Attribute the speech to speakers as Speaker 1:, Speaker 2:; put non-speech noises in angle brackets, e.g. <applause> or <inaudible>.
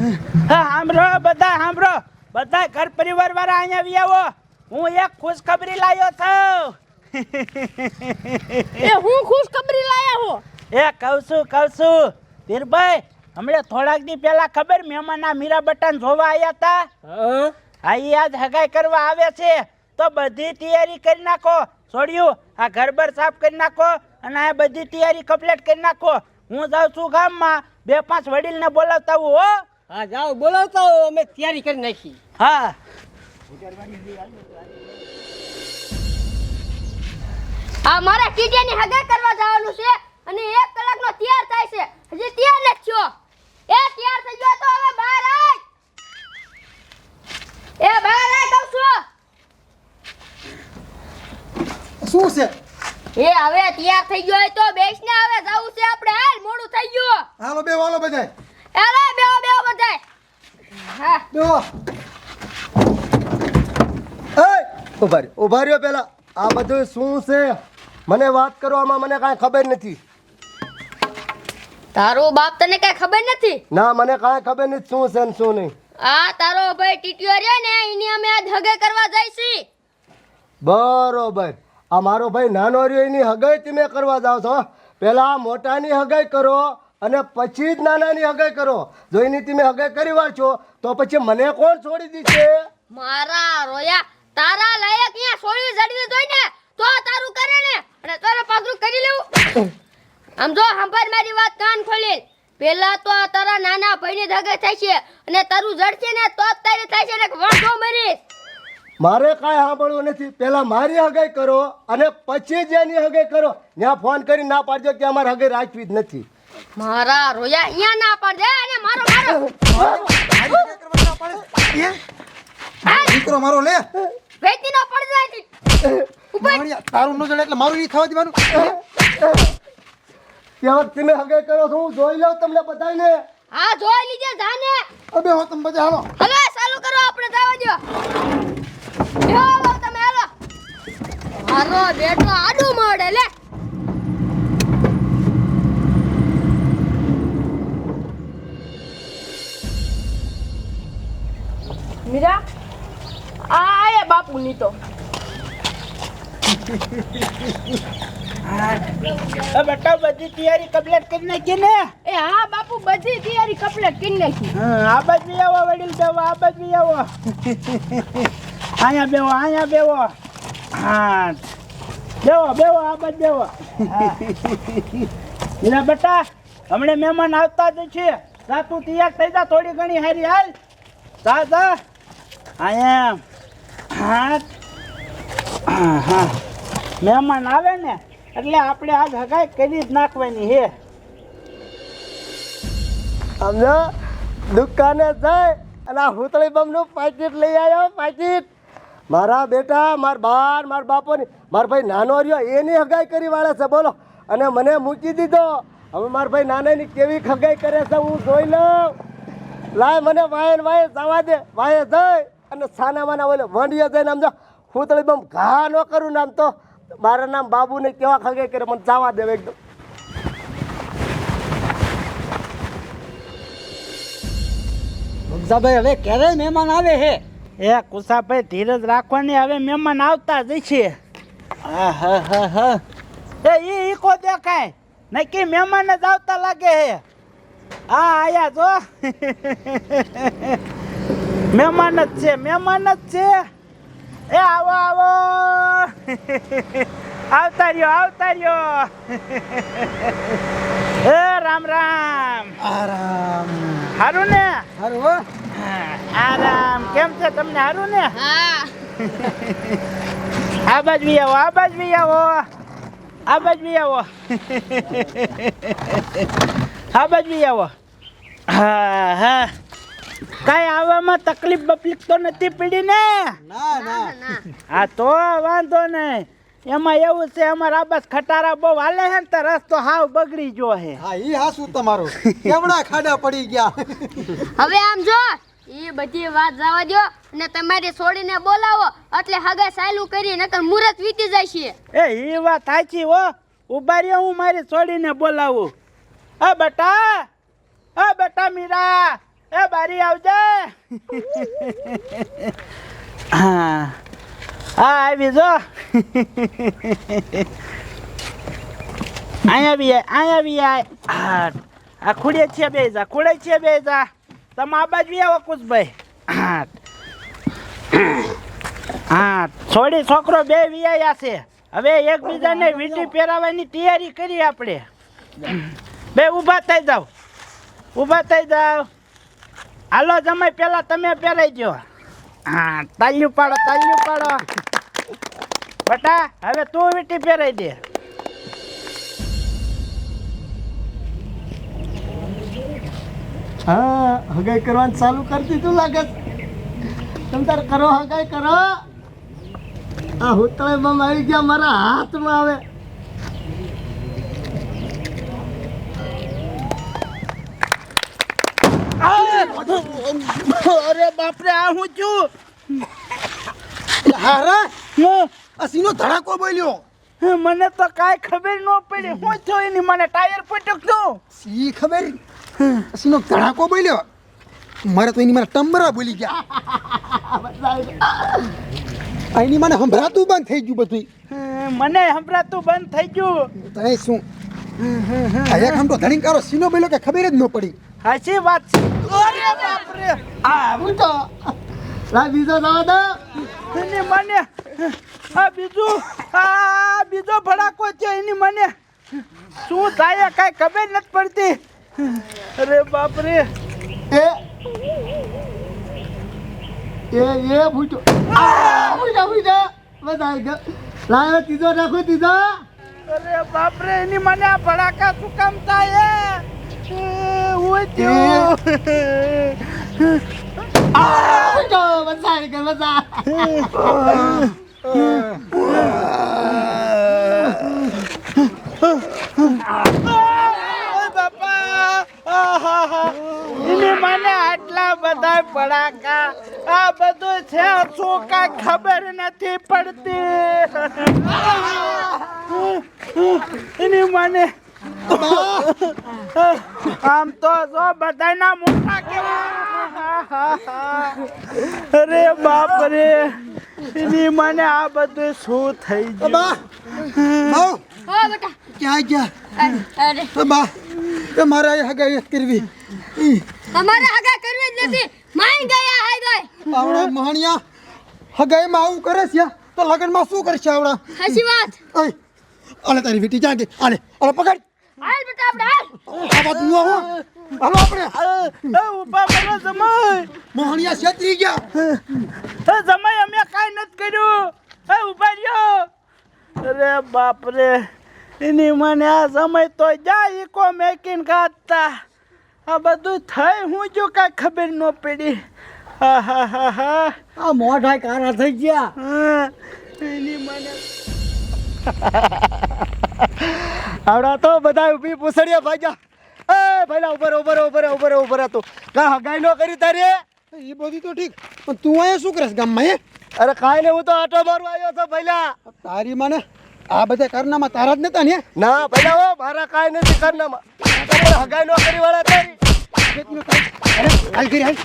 Speaker 1: હા સાંભળો બધા સાંભળો. બધા ઘર પરિવાર વાળા અહીંયા આવી આવો. હું એક ખુશખબરી લાવ્યો છું.
Speaker 2: એ હું ખુશ ખબરી લાયા હો?
Speaker 1: એ કહું છું કહું છું વીરભાઈ હમણાં થોડાક દી પહેલા ખબર મહેમાનના મીરા બટન જોવા આવ્યા હતા હા. એ આજ હગાઈ કરવા આવે છે. તો બધી તૈયારી કરી નાખો. છોડ્યું. આ ઘર બર સાફ કરી નાખો અને આ બધી તૈયારી કમ્પ્લીટ કરી નાખો. હું જાઉં છું ગામમાં. બે પાંચ વડીલને બોલાવતા હું હો.
Speaker 3: હા જાઓ બોલાવતા હો અમે તૈયારી કરી નાખી.
Speaker 1: હા.
Speaker 2: આ મારા કીડિયાની હગાઈ કરવા જવાનું છે અને એક કલાકનો તૈયાર થાય છે. હજી તૈયાર નથી થયો. એ તૈયાર થઈ ગયો તો હવે બહાર આય. એ બહાર આય કહું છું.
Speaker 4: શું છે?
Speaker 2: એ હવે તૈયાર થઈ ગયો હોય તો બેસને હવે જવું છે આપણે. હાલ મોડું થઈ ગયું.
Speaker 4: હાલો બે વાલો બધાય
Speaker 2: એલે બેહો બેહો બધાય હા.
Speaker 4: બેહો ઊભા રહ્યો ઊભા રહ્યો પેલા. આ બધું શું છે? મને વાત કરવામાં મને કાંઈ ખબર નથી.
Speaker 2: તારો બાપ તને કઈ ખબર નથી?
Speaker 4: ના મને કાંઈ ખબર નથી શું છે ને શું નહીં.
Speaker 2: આ તારો ભાઈ ટીટીઓ રહ્યો ને એની અમે આજ હગે કરવા જઈશી.
Speaker 4: બરોબર. આ મારો ભાઈ નાનો રહ્યો એની હગાઈ તમે કરવા જાવ છો પેલા મોટાની હગાઈ કરો અને પછી જ નાનાની હગાઈ કરો. જો એની તમે હગાઈ કરી વાળશો તો પછી મને કોણ છોડી દીશે
Speaker 2: મારા રોયા તારા લાયક અહીંયા સોળી જડવી જોઈ ને? તો તારું કરે ને. અને તારે પાછું કરી લેવું. આમ જો સાંભળ મારી વાત કાન ખોલી પેલા તો આ તારા નાના ભાઈની ધગે થાય છે. અને તારું જડશે ને તો જ તારી થાય છે ને વાંધો મરીશ.
Speaker 4: મારે કાંઈ સાંભળવું નથી. પેલા મારી હગાઈ કરો અને પછી જ એની હગાઈ કરો. ત્યાં ફોન કરી ના પાડજો કે અમારે હગાઈ રાખવી જ નથી.
Speaker 2: મારા રોયા અહીંયા ના પડે. અને મારો મારો.
Speaker 5: દીકરો મારો લે.
Speaker 2: વેતી નો પડ જાય ઉપર
Speaker 5: તારું ન જડે એટલે મારું ઈ થવા દેવાનું.
Speaker 4: ત્યાં તમે હગે કરો છો. હું જોઈ લઉં તમને બધાને
Speaker 2: હા જોઈ લીજે જાને.
Speaker 5: અબે હો તમે બધા હાલો.
Speaker 2: હવે ચાલુ કરો આપણે જવા દો જો તમે હાલો. મારો બેટો આડું મોડે લે. આયા તો
Speaker 1: બેટા બધી તૈયારી કમ્પ્લીટ કરી નાખી ને?
Speaker 2: એ હા બાપુ બધી તૈયારી કમ્પ્લીટ કરી નાખી.
Speaker 1: હા, આ બાજુ આવો વડીલ બેવો આ બાજુ આવો. અહીંયા બેવો અહીંયા બેવો હા. બેવો બેવો આ બાજુ બેવો મીરા બેટા હમણે મહેમાન આવતા જ છે. તું તૈયાર થઈ જા થોડી ઘણી હારી હાલ. જા જા. અહીંયા. હા હા મહેમાન આવે ને, એટલે આપણે આજ હગાઈ કરી જ નાખવાની હે.
Speaker 4: સમજો દુકાને જાય, અને આ હુતળી બમનું પાકીટ લઈ આવ્યો, પાકીટ. મારા બેટા, મારા બાર, મારા બાપોની, મારા ભાઈ નાનો રહ્યો, એની હગાઈ કરી વાળે છે, બોલો. અને મને મૂકી દીધો. હવે મારા ભાઈ નાનાની કેવી હગાઈ કરે છે, હું જોઈ લઉં. લાય મને વાયન વાય જવા દે, વાય જઈ. અને છાના માના ઓલે વંડીએ જઈને આમ જો હુતળી બમ ઘા ન કરું નામ તો. મારા નામ બાબુને કેવા ખગે કરે મને જવા દેવે એકદમ.
Speaker 3: મગજાભાઈ હવે ક્યારે મહેમાન આવે હે?
Speaker 1: એ કુસાભાઈ ધીરજ રાખવાની હવે મહેમાન આવતા જ છે. હા હા હા હા. એ ઈ ઈકો દેખાય? નક્કી મહેમાન જ આવતા લાગે હે? આ આયા જો <laughs> મહેમાન જ છે મહેમાન જ છે. એ આવો આવો. <laughs> આવતા રહ્યો આવતા રહ્યો <laughs> એ રામ રામ.
Speaker 5: આરામ.
Speaker 1: હારું ને?
Speaker 5: હારું હો.
Speaker 1: આરામ. કેમ છે તમને? હારું ને?
Speaker 2: હા.
Speaker 1: આ બાજુ આવો આ બાજુ બી આવો. આ બાજુ આવો. <laughs> આ બાજુ આવો. હા હા. કાંઈ આવવામાં તકલીફ બકલીફ તો નથી પડી ને?
Speaker 5: ના ના.
Speaker 1: હા તો વાંધો નહીં. એમાં એવું છે અમારા આબાસ ખટારા બહુ હાલે છે ને રસ્તો હાવ બગડી ગયો છે.
Speaker 5: હા ઈ હાસુ તમારું. કેવડા ખાડા પડી ગયા.
Speaker 2: હવે આમ જો એ બધી વાત જવા દો અને તમારી છોડીને બોલાવો. એટલે હગા સાયલું કરી નકર મુરત વીતી જાય છે
Speaker 1: એ ઈ વાત સાચી હો. ઊભા રહ્યો હું મારી છોડીને બોલાવું. હા બેટા! હા બેટા મીરા! એ બારી આવજે. હા. હા આવી જો. અહીંયા બી આય અહીંયા બી આય. આ ખુડે છે બે જા ખુડે છે બે જા. તમે આ બાજુ આવો કુશભાઈ. હા. હા છોડી છોકરો બે વિયાયા છે. હવે એકબીજાને વીંટી પહેરાવવાની તૈયારી કરી આપણે. બે ઊભા થઈ જાઓ. ઊભા થઈ જાવ હાલો, જમાઈ, પેલા તમે પહેરાઈ દો હા, તાલ્યું પાડો તાલ્યું પાડો. બટા, હવે તું વીંટી પહેરાઈ દે.
Speaker 4: હા, હગાઈ કરવાનું ચાલુ કરી દીધું લાગે. તમ તાર કરો, હગાઈ કરો. આ હુતળે બમ આવી ગયા, મારા હાથમાં આવે.
Speaker 1: અરે બાપરે આ હું છું?
Speaker 5: હારા
Speaker 1: હું
Speaker 5: અસીનો સીનો ધડાકો બોલ્યો.
Speaker 1: મને તો કાંઈ ખબર ન પડી. હું થયો એની મને ટાયર પટક તો
Speaker 5: સી ખબર? અસીનો સીનો ધડાકો બોલ્યો. મારે તો એની મારા ટમરા બોલી ગયા. આ એની મને સંભળાતું બંધ થઈ ગયું બધું
Speaker 1: મને સંભળાતું બંધ થઈ ગયું.
Speaker 5: તને શું? આ એક હમ તો ધણીને કારો સીનો બોલ્યો કે ખબર જ ન પડી.
Speaker 1: હાચી વાત છે.
Speaker 4: આ હું તો લા બીજો દો
Speaker 1: એની મને આ બીજું આ બીજો ભડાકો છે એની મને શું થાય કાંઈ ખબર નથી પડતી. અરે બાપરે.
Speaker 4: એ એ એ ભૂજો આ ભૂજો ભૂજો આવી ગયો લાયો ત્રીજો રાખો ત્રીજો.
Speaker 1: અરે બાપરે એની મને આ ભડાકા શું કામ થાય
Speaker 4: ભૂજો બસ આવી બસ આ.
Speaker 1: બાપા મને આટલા બધા પડાકા. આ બધું છે શું ખબર નથી પડતી. એની મને આમ તો જો બધાના મોટા કેવા? અરે બાપ રે એની મને આ બધું શું થઈ ગયું?
Speaker 5: ક્યાં ગયા? બા તમારા મારે હગાઈ જ કરવી.
Speaker 2: તમારા હગા આગા કરવી જ નથી. માઈ ગયા હાય ગઈ
Speaker 5: આવડા મહાણિયા હગાઈમાં આવું કરે છે? તો લગનમાં શું કરશે આવડા?
Speaker 2: સાચી વાત.
Speaker 5: ઓય આલે તારી વીટી ક્યાં ગઈ આલે આલે પકડ.
Speaker 2: હાલ બેટા આપણે હાલ.
Speaker 5: આ વાતનું આવો હાલો આપણે.
Speaker 1: ઊભા કરો જમાઈ.
Speaker 5: મહાણિયા છેતરી ગયા.
Speaker 1: એ જમાઈ અમે કાંઈ નથી કર્યું. એ ઊભા રહ્યો. અરે બાપ રે એની મને આ સમય તો જા ઈકો મેકીને ખાતા આ બધું થઈ હું જો કાંઈ ખબર ન પડી. હા હા હા હા.
Speaker 3: આ મોઢા કારા થઈ ગયા.
Speaker 1: હા, એની મને <laughs> <laughs>
Speaker 4: આવડા તો બધા ઊભી પૂછડીએ ભાગ્યા. એ ભાઈલા ઉપર ઉપર ઉપર ઉપર ઉપર હતો કા હગાઈ નો કરી તારે
Speaker 5: એ બધી તો ઠીક પણ તું અહીંયા શું કરેશ ગામમાં એ
Speaker 4: અરે કાંઈ ને હું તો આટો મારવા આવ્યો છો ભાઈલા.
Speaker 5: તારી મને આ બધા કારનામાં તારા જ નતા ને
Speaker 4: ના ભાઈલા ઓ મારા કાંઈ નથી કરનામાં. હગાઈ નો કરી વાળા તારી.
Speaker 5: અરે હાલ કરી હાલ.